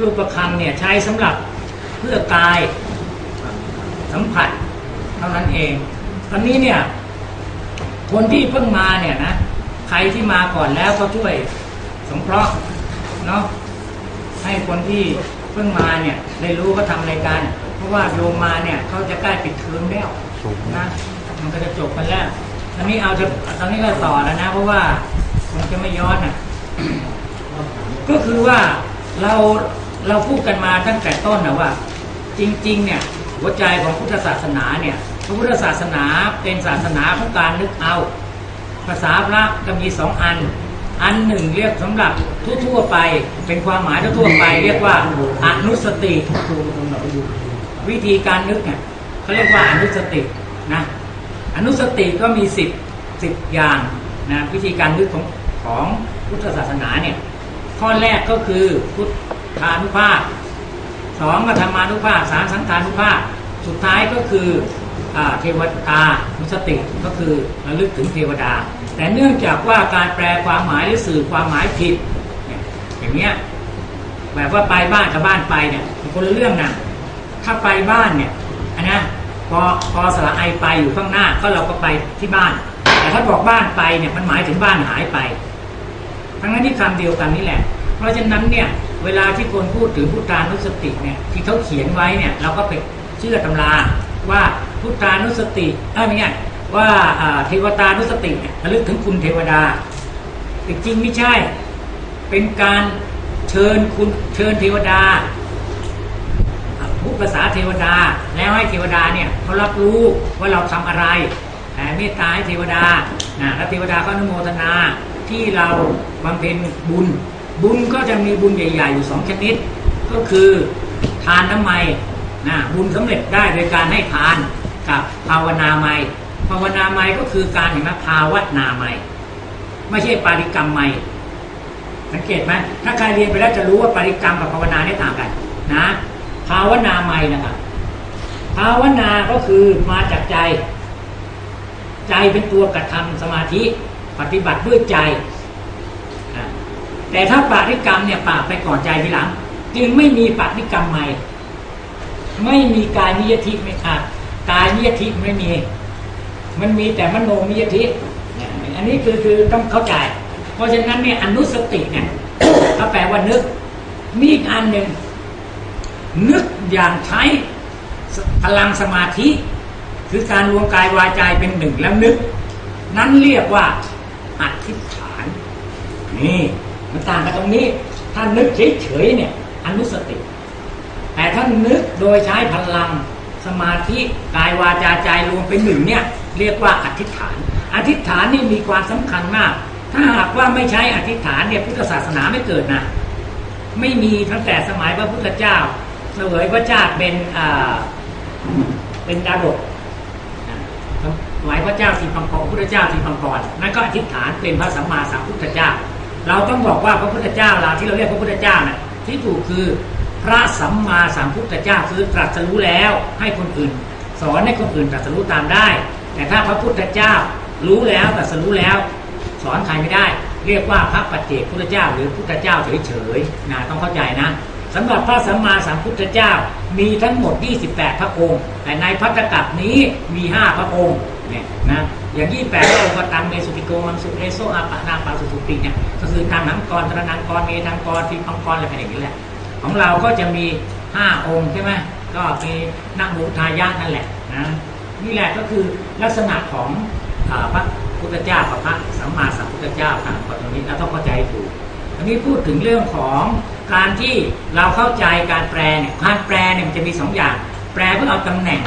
รูปประคำเนี่ยใช้สำหรับเพื่อกายสัมผัสเท่านั้นเอง ตอนนี้เนี่ยคนที่เพิ่งมาเนี่ยนะใครที่มาก่อนแล้วก็ช่วยสงเคราะห์เนาะให้คนที่เพิ่งมาเนี่ยได้รู้ก็ทำรายการเพราะว่าโยมมาเนี่ยเขาจะใกล้ปิดเทอมแล้วนะมันก็จะจบกันแล้วตอนนี้เอาจะตอนนี้ก็ต่อแล้วนะ เพราะว่าคงจะไม่ย้อนอะก็คือว่าเรา เราพูดกันมาตั้งแต่ต้นนะว่า จริง ๆ เนี่ยหัวใจของพุทธศาสนาเนี่ยพระพุทธศาสนาเป็นศาสนาของการนึกเอา ภาษาพระก็มีสองอัน อันหนึ่งเรียกสำหรับทั่วๆไป เป็นความหมายทั่วไป เรียกว่าอนุสติวิธีการนึกเนี่ยเขาเรียกว่าอนุสตินะอนุสติก็มีสิบสิบอย่างนะวิธีการนึกของของพุทธศาสนาเนี่ยข้อแรกก็คือพุท ธานุภาพสองก็ธรรมานุภาพสามสังขานุภาพสุดท้ายก็คือเทวตานุสติก็คือระลึกถึงเทวดา แต่เนื่องจากว่าการแปลความหมายหรือสื่อความหมายผิดอย่างเนี้ยแบบว่าไปบ้านกับบ้านไปเนี่ยเป็นคนละเรื่องนะถ้าไปบ้านเนี่ยอันนะพอพอสระไอไปอยู่ข้างหน้าก็เราก็ไปที่บ้าน แต่ถ้าบอกบ้านไปเนี่ยมันหมายถึงบ้านหายไป ทั้งนั้นที่คำเดียวกันนี่แหละ เพราะฉะนั้นเนี่ยเวลาที่คนพูดถึงพุทธานุสติเนี่ยที่เขาเขียนไว้เนี่ยเราก็ไปเชื่อตำราว่าพุทธานุสติเออไม่ใช่ว่าเทวตานุสติเนี่ยระลึกถึงคุณเทวดาแต่จริงไม่ใช่ เป็นการเชิญคุณเชิญเทวดาพูดภาษาเทวดาแล้วให้เทวดาเนี่ยเขารับรู้ว่าเราทำอะไรแผ่เมตตาให้เทวดานะแล้วเทวดาก็อนุโมทนาที่เราบำเพ็ญบุญ บุญก็จะมีบุญใหญ่ๆอยู่สองชนิด ก็คือทานน้ำไมนะบุญสำเร็จได้โดยการให้ทานกับภาวนาไมภาวนาไมก็คือการเห็นไหมภาวนาไมไม่ใช่ปาริกรรมไมสังเกตไหมถ้าใครเรียนไปแล้วจะรู้ว่าปาริกรรมกับภาวนาเนี่ยต่างกันนะภาวนาไม่นะครับภาวนาก็คือมาจากใจ ใจเป็นตัวกระทำสมาธิ ปฏิบัติด้วยใจ แต่ถ้าปฏิกรรมเนี่ยปาไปก่อนใจทีหลัง จึงไม่มีปฏิกรรมใหม่ ไม่มีกายนิยทิไม่ขาดกายนิยทิไม่มี มันมีแต่มโนมิยทิอันนี้คือคือต้องเข้าใจ เพราะฉะนั้นเนี่ยอนุสติเนี่ยก็แปลว่านึก มีอีกอันหนึ่งนึกอย่างใช้พลังสมาธิ คือการรวมกายวาจาเป็นหนึ่งแล้วนึก นั้นเรียกว่าอธิษฐานนี่ มันต่างกันตรงนี้ ถ้านึกเฉยๆเนี่ยอนุสติ แต่ถ้านึกโดยใช้พลังสมาธิกายวาจาใจรวมเป็นหนึ่งเนี่ยเรียกว่าอธิษฐาน อธิษฐานนี่มีความสำคัญมาก ถ้าหากว่าไม่ใช้อธิษฐานเนี่ยพุทธศาสนาไม่เกิดนะ ไม่มีตั้งแต่สมัยพระพุทธเจ้าเสวยพระเจ้าเป็นเป็นดาบทอ่าสมัยพระเจ้าสีพังกรพุทธเจ้าสีพังกรนั่นก็อธิษฐานเป็นพระสัมมาสัมพุทธเจ้า เราต้องบอกว่าพระพุทธเจ้าเราที่เราเรียกพระพุทธเจ้าน่ะที่ถูกคือพระสัมมาสัมพุทธเจ้าคือตรัสรู้แล้วให้คนอื่น สอนให้คนอื่นตรัสรู้ตามได้ แต่ถ้าพระพุทธเจ้ารู้แล้วตรัสรู้แล้ว สอนใครไม่ได้ เรียกว่าพระปัจเจกพุทธเจ้า หรือพุทธเจ้าเฉยๆนะต้องเข้าใจนะสำหรับพระสัมมาสัมพุทธเจ้ามีทั้งหมด 28 พระองค์ แต่ในพัทธกัปนี้มี 5 พระองค์เนี่ยนะ อย่าง28พระองค์ก็ตังเมสุติโกมังสุเอโซอาปะนาปาสุสุติเนี่ยก็คือทางหนังกรตระนังกรเมทังกรทีพังกรอะไรแบบนี้แหละ ของเราก็จะมี5องค์ใช่ไหมก็มีนักมูทายาทนั่นแหละนะนี่แหละก็คือลักษณะของพระพุทธเจ้ากับพระสัมมาสัมพุทธเจ้าต่างกันตรงนี้เราต้องเข้าใจถูกอันนี้พูดถึงเรื่องของการที่เราเข้าใจการแปลเนี่ยการแปลเนี่ยมันจะมีสองอย่าง แปลเพื่อเอาตำแหน่ง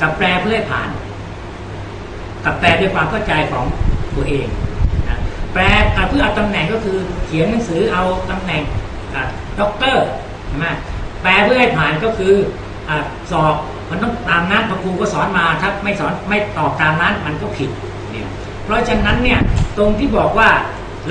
กับแปลเพื่อให้ผ่าน กับแปลด้วยความเข้าใจของตัวเองนะแปลเพื่อเอาตำแหน่งก็คือเขียนหนังสือเอาตำแหน่งด็อกเตอร์ใช่ไหมแปลเพื่อให้ผ่านก็คืออสอบมันต้องตามนั้นพระครูก็สอนมาถ้าไม่สอนไม่ตอบตามนั้นมันก็ผิดเนี่ยเพราะฉะนั้นเนี่ยตรงที่บอกว่า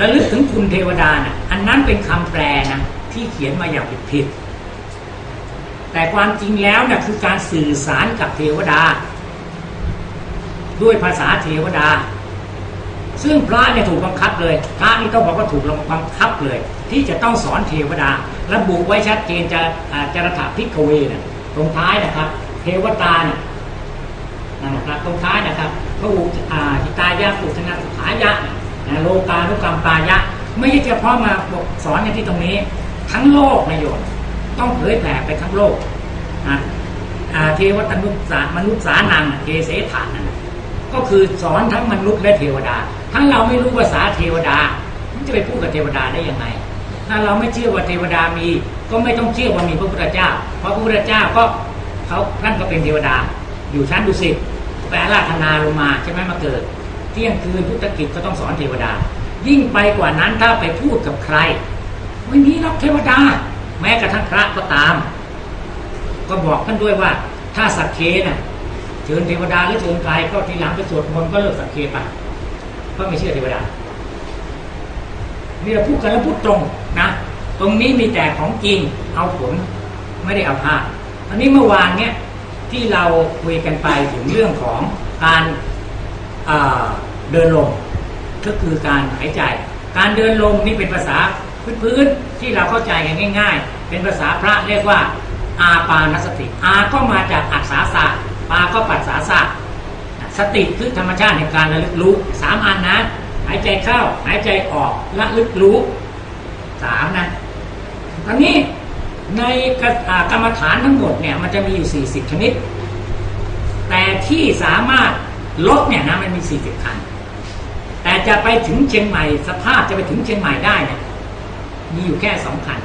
ระลึกถึงคุณเทวดานะ่ะอันนั้นเป็นคำแปลนะที่เขียนมาอย่างผิดผิดๆแต่ความจริงแล้วเนี่ยคือการสื่อสารกับเทวดา ด้วยภาษาเทวดา ซึ่งพระเนี่ยถูกบังคับเลยพระนี่ต้องบอกว่าถูกบังคับเลย ที่จะต้องสอนเทวดาระบุไว้ชัดเจนจะจรถาพิกเวนะตรงท้ายนะครับ เทวตาเนี่ยนะครับตรงท้ายนะครับพระอุอ่าหิตายะปุชนะสุขายะนะโลกานุกรรมปายะ ไม่ใช่เฉพาะมาบอกสอนในที่ตรงนี้ ทั้งโลกนายโยมต้องเผยแผ่ไปทั้งโลกนะเทวตานุสามนุษย์สานังเทเสถานัง ก็คือสอนทั้งมนุษย์และเทวดา ทั้งเราไม่รู้ภาษาเทวดามันจะไปพูดกับเทวดาได้ยังไง ถ้าเราไม่เชื่อว่าเทวดามี ก็ไม่ต้องเชื่อว่ามีพระพุทธเจ้า เพราะพระพุทธเจ้าก็เขาท่านก็เป็นเทวดา อยู่ชั้นดุสิตไปอาราธนาลงมาใช่ไหมมาเกิด เที่ยงคืนพุทธกิจก็ต้องสอนเทวดา ยิ่งไปกว่านั้นถ้าไปพูดกับใคร ไม่มีรอกเทวดา แม้กระทั่งพระก็ตาม ก็บอกท่านด้วยว่า ถ้าสักเคน่ะ เชิญเทวดาหรือเชิญใครก็ทีหลังไปสวดมนต์ก็เลิกสักเคไปก็ไม่เชื่อเทวดานี่เราพูดกันแล้วพูดตรงนะตรงนี้มีแต่ของจริงเอาผลไม่ได้เอาภาพอันนี้เมื่อวานเนี่ยที่เราคุยกันไปถึงเรื่องของการเดินลมก็คือการหายใจ การเดินลมนี่เป็นภาษาพื้นๆที่เราเข้าใจกันง่าย ๆ เป็นภาษาพระเรียกว่าอาปานสติ อาก็มาจากอักษาศาสตร์ ปาก็ปัสสาสตร์สติคือธรรมชาติในการระลึกรู้สามอันนะ หายใจเข้าหายใจออกระลึกรู้สามนะตอนนี้ในกระอ่ากรรมฐานทั้งหมดเนี่ยมันจะมีอยู่ 40 ชนิด แต่ที่สามารถลดเนี่ยนะมันมี 40คัน แต่จะไปถึงเชียงใหม่ สภาพจะไปถึงเชียงใหม่ได้เนี่ยมีอยู่แค่สองคัน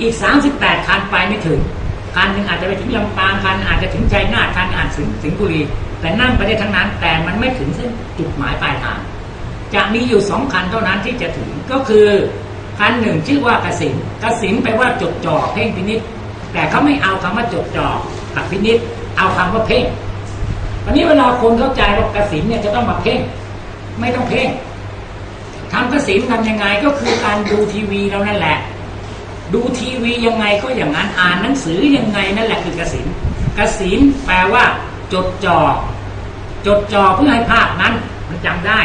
อีก 38 คันไปไม่ถึง คันหนึ่งอาจจะไปถึงลำปางคันอาจจะถึงชัยนาทคันอาจถึงสิงห์บุรี แต่นั่งไปได้ทั้งนั้น แต่มันไม่ถึงเส้นจุดหมายปลายทาง จะมีอยู่สองคันเท่านั้นที่จะถึงก็คือคันหนึ่งชื่อว่ากสินกสินแปลว่าจดจ่อเพ่งพินิษแต่เขาไม่เอาคำว่าจดจ่อกับพินิษเอาคำว่าเพ่งตอนนี้เวลาคนเข้าใจว่ากสินเนี่ยจะต้องมาเพ่ง ไม่ต้องเพ่งทำกสินทำยังไงก็คือการดูทีวีเรานั่นแหละ ดูทีวียังไงก็อย่างนั้นอ่านหนังสือยังไงนั่นแหละคือกสินกสินแปลว่า จดจอ่อจดจ่อเพื่อให้ภาพนั้นมันจำได้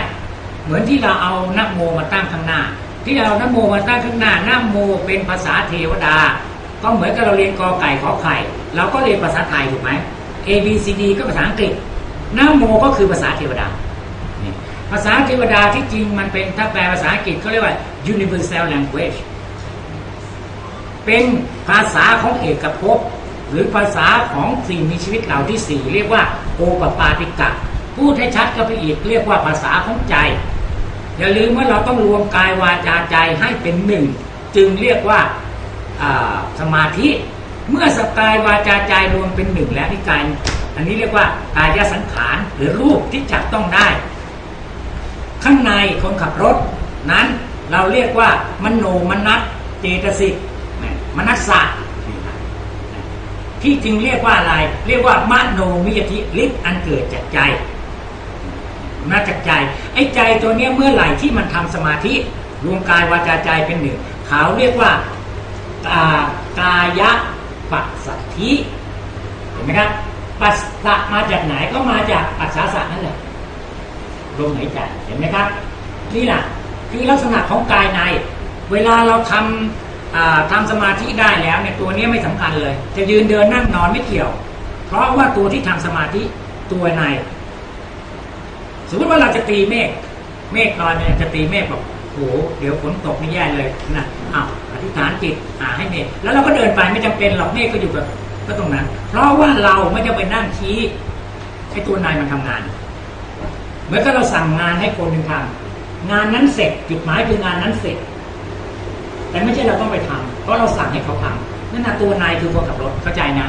เหมือนที่เราเอานะโมมาตั้งข้างหน้า ที่เรานะโมมาตั้งข้างหน้านะโมเป็นภาษาเทวดา ก็เหมือนกับเราเรียนกอไก่ขอไข่เราก็เรียนภาษาไทยถูกไหม A B C D ก็ภาษาอังกฤษนะโมก็คือภาษาเทวดานี่ภาษาเทวดาที่จริงมันเป็นถ้าแปลภาษาอังกฤษเขาเรียกว่า universal language เป็นภาษาของเอกภพหรือภาษาของสิ่งมีชีวิตเหล่าที่สี่เรียกว่าโอปปาติกะพูดให้ชัดก็ไปอีกเรียกว่าภาษาของใจ อย่าลืมว่าเราต้องรวมกายวาจาใจให้เป็นหนึ่งจึงเรียกว่าสมาธิเมื่อสกายวาจาใจรวมเป็นหนึ่งแล้วนี่กายอันนี้เรียกว่ากายสังขารหรือรูปที่จับต้องได้ ข้างในคนขับรถนั้นเราเรียกว่ามโนมนัสเจตสิก มนัสสะที่จริงเรียกว่าอะไร เรียกว่ามโนมิยติฤทธิ์อันเกิดจากใจมาจากใจ ไอ้ใจตัวเนี้ยเมื่อไหร่ที่มันทำสมาธิรวมกายวาจาใจเป็นหนึ่งเขาเรียกว่ากากายะปัสสัทธิเห็นไหมครับปัสสะมาจากไหนก็มาจากปัสสาสะนั่นแหละลมหายใจเห็นไหมครับ นี่แหละคือลักษณะของกายใน เวลาเราทำอ่า ทำสมาธิได้แล้วเนี่ยตัวนี้ไม่สำคัญเลย จะยืนเดินนั่งนอนไม่เกี่ยว เพราะว่าตัวที่ทำสมาธิตัวใน สมมติว่าเราจะตีเมฆเมฆลอยเนี่ยจะตีเมฆบอกโอ้โหเดี๋ยวฝนตกนี่แย่เลยนะอ้าวอธิษฐานจิตอ่าให้เมฆแล้วเราก็เดินไปไม่จำเป็นหรอกเมฆก็อยู่กับก็ตรงนั้น เพราะว่าเราไม่จะไปนั่งชี้ให้ตัวนายมันทำงานเหมือนกับเราสั่งงานให้คนหนึ่งทำงานนั้นเสร็จจุดหมายคืองานนั้นเสร็จ ไม่ใช่เราต้องไปทำเพราะเราสั่งให้เขาทำนั่นนะตัวนายคือคนขับรถเข้าใจนะ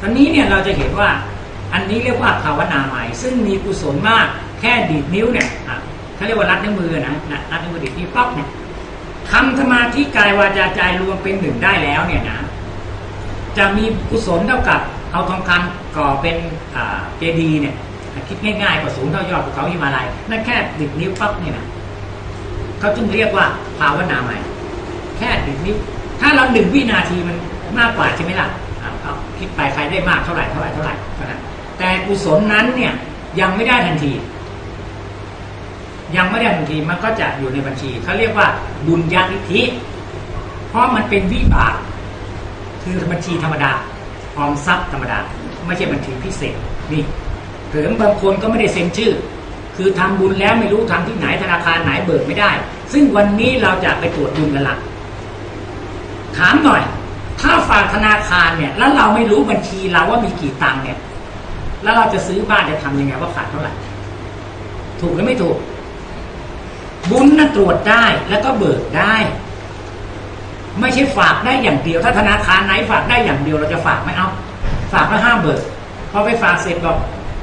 ตอนนี้เนี่ยเราจะเห็นว่าอันนี้เรียกว่าภาวนาใหม่ซึ่งมีกุศลมากแค่ดีดนิ้วเนี่ยเขาเรียกว่ารัดนิ้วมือนะนะรัดนิ้วมือดีดนิ้วป๊อกเนี่ยทำสมาธิกายวาจาใจรวมเป็นหนึ่งได้แล้วเนี่ยนะจะมีกุศลเท่ากับเอาทองคำก่อเป็นเจดีเนี่ยคิดง่ายๆกว่าสูงเท่ายอดภูเขาหิมาลัยนั่นแค่ดิดนิ้วป๊อกเนี่ยนะเขาจึงเรียกว่าภาวนาใหม่ แค่ดิดนิ้วถ้าเราหนึ่งวินาทีมันมากกว่าใช่ไหมล่ะอ่าเอาคิดไปใครได้มากเท่าไหร่เท่าไหร่เท่าไหร่เท่านั้นแต่กุศลนั้นเนี่ยยังไม่ได้ทันที ยังไม่ได้บัญชีมันก็จะอยู่ในบัญชีเขาเรียกว่าบุญญาณิธิ เพราะมันเป็นวิบาก คือบัญชีธรรมดาออมทรัพย์ธรรมดา ไม่ใช่บัญชีพิเศษนี่หรือบางคนก็ไม่ได้เซ็นชื่อ คือทำบุญแล้วไม่รู้ทำที่ไหนธนาคารไหนเบิกไม่ได้ ซึ่งวันนี้เราจะไปตรวจบุญกันละ ถามหน่อย ถ้าฝากธนาคารเนี่ย แล้วเราไม่รู้บัญชีเราว่ามีกี่ตังค์เนี่ย แล้วเราจะซื้อบ้านจะทำยังไงว่าขาดเท่าไหร่ถูกหรือไม่ถูก บุญนั้นตรวจได้แล้วก็เบิกได้ ไม่ใช่ฝากได้อย่างเดียว ถ้าธนาคารไหนฝากได้อย่างเดียวเราจะฝากไม่เอา ฝากแล้วห้ามเบิกพอไปฝากเสร็จบอก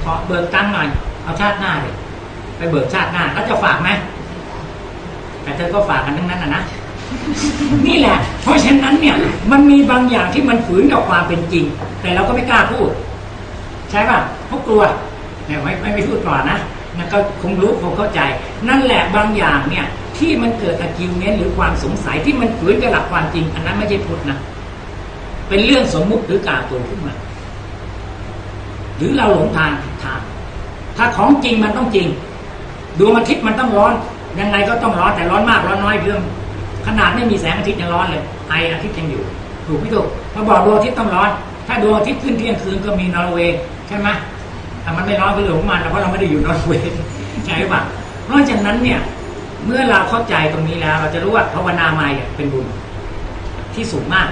ขอเบิกตังค์หน่อยเอาชาติหน้าเลยไปเบิกชาติหน้าแล้วจะฝากไหมแต่เธอก็ฝากกันทั้งนั้นนะนะ นี่แหละ เพราะฉะนั้นเนี่ย มันมีบางอย่างที่มันฝืนกับความเป็นจริง แต่เราก็ไม่กล้าพูด ใช่ป่ะเพราะกลัวเนี่ยไม่ไม่ไม่พูดก่อนะนั่นก็คงรู้คงเข้าใจ นั่นแหละบางอย่างเนี่ย ที่มันเกิดอากิวเมนหรือความสงสัยที่มันฝืนกับหลักความจริง อันนั้นไม่ใช่พุทธนะเป็นเรื่องสมมุติหรือกล่าวตัวขึ้นมาหรือเราหลงทางผิดทาง ถ้าของจริงมันต้องจริงดวงอาทิตย์มันต้องร้อน ยังไงก็ต้องร้อนแต่ร้อนมากร้อนน้อยเรื่อง ขนาดไม่มีแสงอาทิตย์ยังร้อนเลยไออาทิตย์ยังอยู่ ถูกไม่ถูกมาบอกดวงอาทิตย์ต้องร้อน ถ้าดวงอาทิตย์ขึ้นเที่ยงคืนก็มีนอร์เวย์ใช่ไหมแต่มันไม่ร้อนก็เรื่องของมันเพราะเราไม่ได้อยู่นอร์เวย์ใช่หรือเปล่าเพราะฉะนั้นเนี่ยเมื่อเราเข้าใจตรงนี้แล้ว เราจะรู้ว่าภาวนาใหม่เป็นบุญที่สูงมาก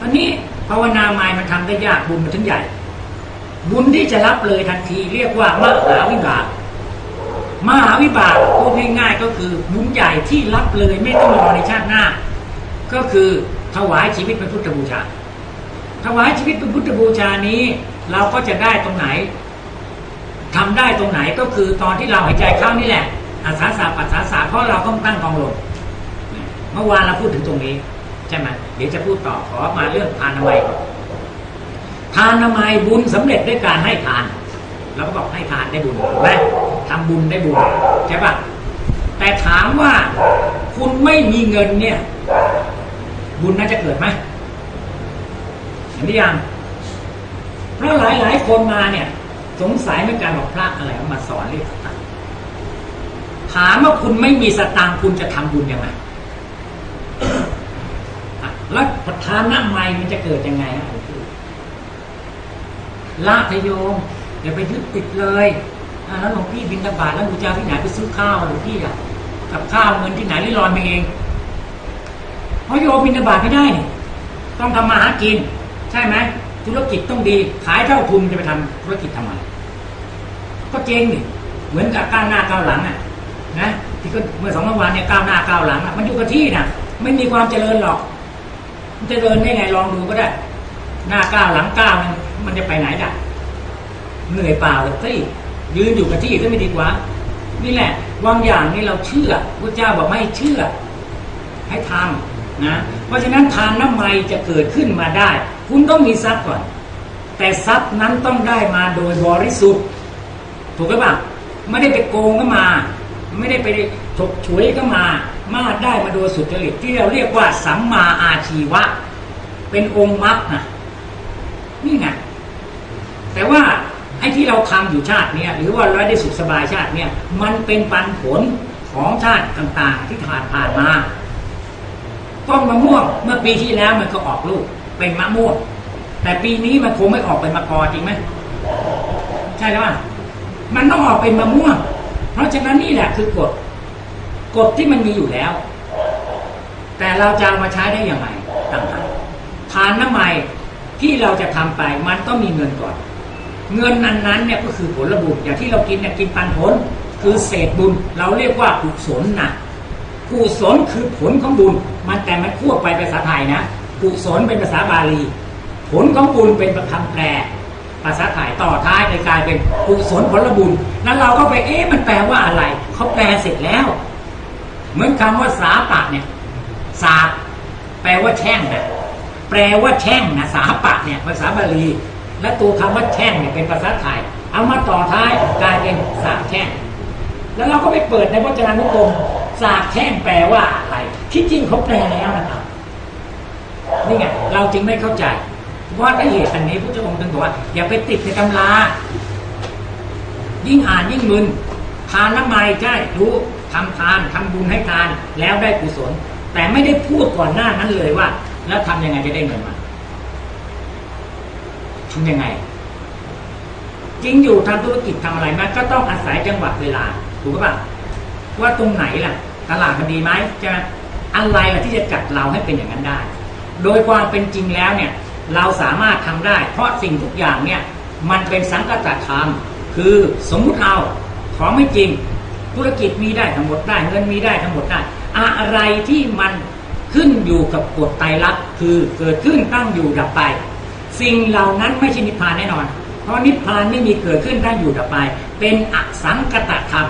ตอนนี้ภาวนาใหม่มันทำได้ยากบุญมันถึงใหญ่ บุญที่จะรับเลยทันที เรียกว่ามหาวิบาก มหาวิบากพูดง่ายๆก็คือบุญใหญ่ที่รับเลยไม่ต้องรอในชาติหน้า ก็คือถวายชีวิตเป็นพุทธบูชา ถวายชีวิตเป็นพุทธบูชานี้ เราก็จะได้ตรงไหนทำได้ตรงไหนก็คือตอนที่เราหายใจเข้านี่แหละอาสาสะปัสสาสะเพราะเราต้องตั้งกองลมเมื่อวานเราพูดถึงตรงนี้ใช่ไหมเดี๋ยวจะพูดต่อขอมาเรื่องทานนามัยก่อนทานนามัยบุญสำเร็จด้วยการให้ทานเราก็บอกให้ทานได้บุญถูกไหม ทำบุญได้บุญใช่ปะแต่ถามว่าคุณไม่มีเงินเนี่ย บุญน่าจะเกิดไหมเห็นหรือยังเพราะหลายหลายคนมาเนี่ย สงสัยไม่การบอกพระอะไรมาสอนเรื่องต่างถามว่าคุณไม่มีสตางค์คุณจะทำบุญยังไงแล้วประธานน้ำใหม่มันจะเกิดยังไงฮะละทโยมอย่าไปยึดติดเลย แล้วหลวงพี่บินตบาทแล้วหนูจะเอาที่ไหนไปซื้อข้าวหลวงพี่อะกับข้าวเงินที่ไหนริรอนไปเองเพราะโยมบินตบาทไม่ได้ ต้องทำมาหากิน ใช่ไหมธุรกิจต้องดี ขายเท่าทุนจะไปทำธุรกิจทำไมก็เจ๊งนี่เหมือนกับก้าวหน้าก้าวหลังอะนะที่ก็เมื่อสองวันเนี่ยก้าวหน้าก้าวหลังอะมันอยู่กับที่น่ะไม่มีความเจริญหรอก มันจะเดินได้ไงลองดูก็ได้ หน้าก้าวหลังก้าวนึงมันจะไปไหนได้เหนื่อยเปล่าเลยที่ ยืนอยู่กับที่ก็ไม่ดีกว่า นี่แหละบางอย่างนี่เราเชื่อพระเจ้าบอกไม่เชื่อ ให้ทำนะ เพราะฉะนั้นทานน้ำไมจะเกิดขึ้นมาได้ คุณต้องมีทรัพย์ก่อน แต่ทรัพย์นั้นต้องได้มาโดยบริสุทธิ์ ถูกไหรือเปล่าไม่ได้ไปโกงก็มา ไม่ได้ไปฉกฉวยก็มา มาได้มาโดยสุจริตที่เราเรียกว่าสัมมาอาชีวะ เป็นองค์มรรคนะนี่ไงแต่ว่า ไอ้ที่เราทำอยู่ชาติเนี้ยหรือว่าเราได้สุขสบายชาติเนี้ยมันเป็นปันผลของชาติต่างๆ ที่ผ่านผ่านมาต้นมะม่วงเมื่อปีที่แล้วมันก็ออกลูกเป็นมะม่วงแต่ปีนี้มันคงไม่ออกเป็นมะกอจริงไหมใช่ไหมมันต้องออกเป็นมะม่วง เพราะฉะนั้นนี่แหละคือกฎกฎที่มันมีอยู่แล้ว แต่เราจะามาใช้ได้อย่างไรต่างหากทานน้ำใหม่ที่เราจะทำไปมันต้องมีเงินก่อน เงินนั้นนั้นเนี่ยก็คือผลบุญอย่างที่เรากินเนี่ยกินปันผลคือเศษบุญ เราเรียกว่ากุศลนะกุศลคือผลของบุญ มันแต่มันคั่วไปภาษาไทยนะกุศลเป็นภาษาบาลี ผลของบุญเป็นคำแปล ภาษาไทยต่อท้ายกลายเป็นกุศลผลบุญแล้วเราก็ไปเอ๊ะมันแปลว่าอะไรเขาแปลเสร็จแล้ว เหมือนคำว่าสาปะเนี่ยสาปแปลว่าแช่งนะแปลว่าแช่งนะสาปะเนี่ยภาษาบาลี และตัวคำว่าแช่งเนี่ยเป็นภาษาไทย เอามาต่อท้ายกลายเป็นสาปแช่ง แล้วเราก็ไปเปิดในพจนานุกรมสาปแช่งแปลว่าอะไร ที่จริงเขาแปลแล้วนะครับนี่ไงเราจึงไม่เข้าใจว่าไอ้เหตุอันนี้พระเจ้าองค์ถึงบอกว่า อย่าไปติดในตำรา ยิ่งอ่านยิ่งมึนทานน้ำไม้ใช่รู้ทำทานทำบุญให้ทานแล้วได้กุศล แต่ไม่ได้พูดก่อนหน้านั้นเลยว่า แล้วทำยังไงจะได้เงินมา ทำยังไง จริงอยู่ทำธุรกิจทำอะไรมาก็ต้องอาศัยจังหวะเวลาถูกป่ะว่าตรงไหนล่ะ ตลาดมันดีไหมใช่ไหมอะไรล่ะที่จะจัดเราให้เป็นอย่างนั้นได้ โดยความเป็นจริงแล้วเนี่ย เราสามารถทำได้ เพราะสิ่งทุกอย่างเนี่ย มันเป็นสังกัตธรรมคือสมมุติเอาของไม่จริง ธุรกิจมีได้ทั้งหมดได้ เงินมีได้ทั้งหมดได้ อะไรที่มันขึ้นอยู่กับกฎไตรลักษณ์คือเกิดขึ้นตั้งอยู่ดับไป สิ่งเหล่านั้นไม่ใช่นิพพานแน่นอน เพราะนิพพานไม่มีเกิดขึ้นตั้งอยู่ดับไป เป็นอสังกตธรรม